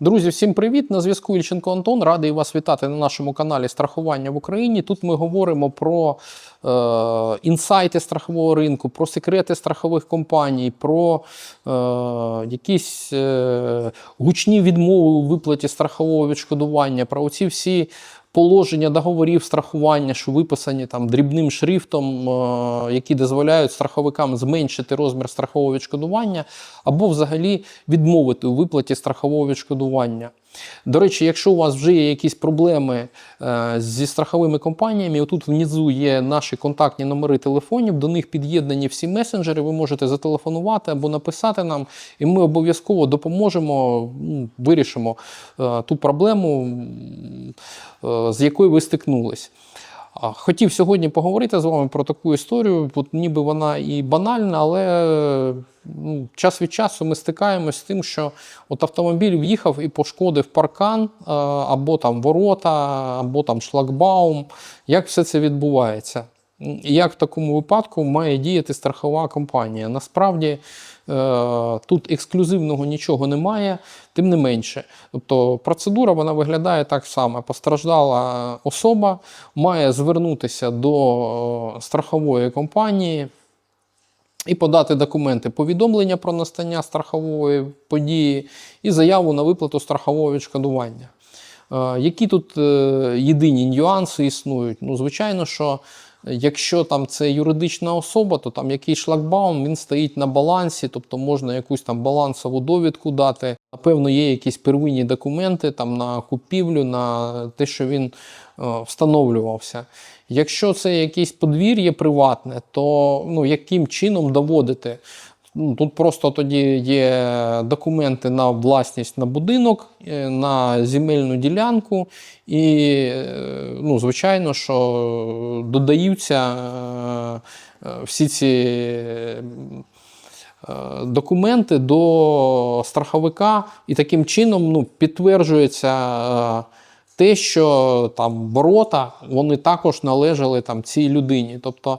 Друзі, всім привіт! На зв'язку Ільченко Антон. Радий вас вітати на нашому каналі Страхування в Україні. Тут ми говоримо про е, інсайти страхового ринку, про секрети страхових компаній, про е, якісь е, гучні відмови у виплаті страхового відшкодування, про оці всі. Положення договорів страхування, що виписані там дрібним шрифтом, е, які дозволяють страховикам зменшити розмір страхового відшкодування, або взагалі відмовити у виплаті страхового відшкодування. До речі, якщо у вас вже є якісь проблеми е, зі страховими компаніями, отут внизу є наші контактні номери телефонів, до них під'єднані всі месенджери. Ви можете зателефонувати або написати нам, і ми обов'язково допоможемо, ну, вирішимо е, ту проблему, з якою ви стикнулись. Хотів сьогодні поговорити з вами про таку історію. От ніби вона і банальна, але ну, час від часу ми стикаємось з тим, що от автомобіль в'їхав і пошкодив паркан, е, або там ворота, або там шлагбаум. Як все це відбувається? Як в такому випадку має діяти страхова компанія? Насправді е, тут ексклюзивного нічого немає, тим не менше. Тобто процедура вона виглядає так само. Постраждала особа має звернутися до е, страхової компанії і подати документи повідомлення про настання страхової події і заяву на виплату страхового відшкодування. Які тут е, єдині нюанси існують? Ну, звичайно, що якщо там це юридична особа, то там якийсь шлагбаум він стоїть на балансі, тобто можна якусь там балансову довідку дати. Напевно, є якісь первинні документи там на купівлю, на те, що він е, встановлювався. Якщо це якесь подвір'я приватне, то ну, яким чином доводити? Ну, Тут просто тоді є документи на власність на будинок, е, на земельну ділянку, і, е, ну, звичайно, що додаються е, всі ці документи до страховика, і таким чином ну, підтверджується. те, що там ворота, вони також належали там цій людині. Тобто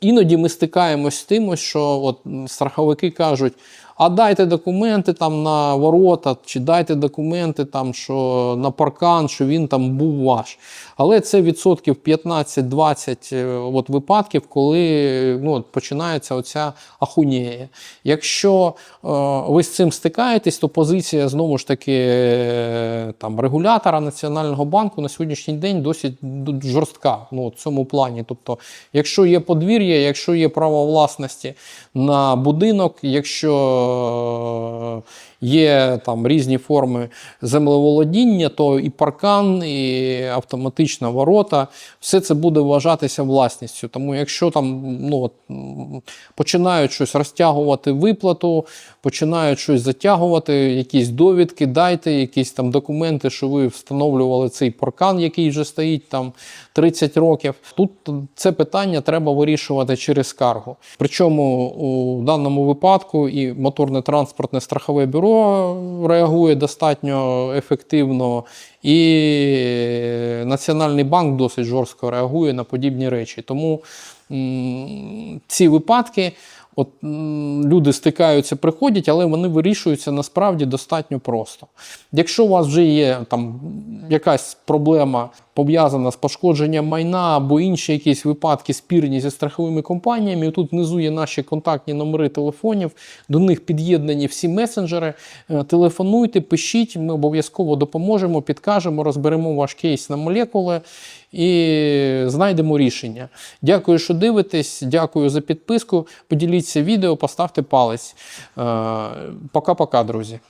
іноді ми стикаємось з тим, що от страховики кажуть: а дайте документи там на ворота, чи дайте документи там, що на паркан, що він там був ваш. Але це відсотків 15-20 е, от випадків, коли ну, от починається оця ахунєя. Якщо е, ви з цим стикаєтесь, то позиція знову ж таки е, там, регулятора Національного банку на сьогоднішній день досить жорстка ну, в цьому плані. Тобто, якщо є подвір'я, якщо є право власності на будинок, якщо е, є там різні форми землеволодіння, то і паркан, і автоматична ворота, все це буде вважатися власністю. Тому якщо там ну, от, починають щось розтягувати виплату, починають щось затягувати, якісь довідки, дайте, якісь там документи, що ви встановлювали цей паркан, який вже стоїть там 30 років. Тут це питання треба вирішувати через скаргу. Причому у даному випадку і моторне транспортне страхове бюро реагує достатньо ефективно, і Національний банк досить жорстко реагує на подібні речі. Тому ці випадки. От люди стикаються, приходять, але вони вирішуються насправді достатньо просто. Якщо у вас вже є там якась проблема пов'язана з пошкодженням майна або інші якісь випадки спірні зі страховими компаніями, тут внизу є наші контактні номери телефонів, до них під'єднані всі месенджери. Е, Телефонуйте, пишіть, ми обов'язково допоможемо, підкажемо, розберемо ваш кейс на молекули і знайдемо рішення. Дякую, що дивитесь. Дякую за підписку. Поділіться відео, поставте палець. Е, Пока-пока, друзі.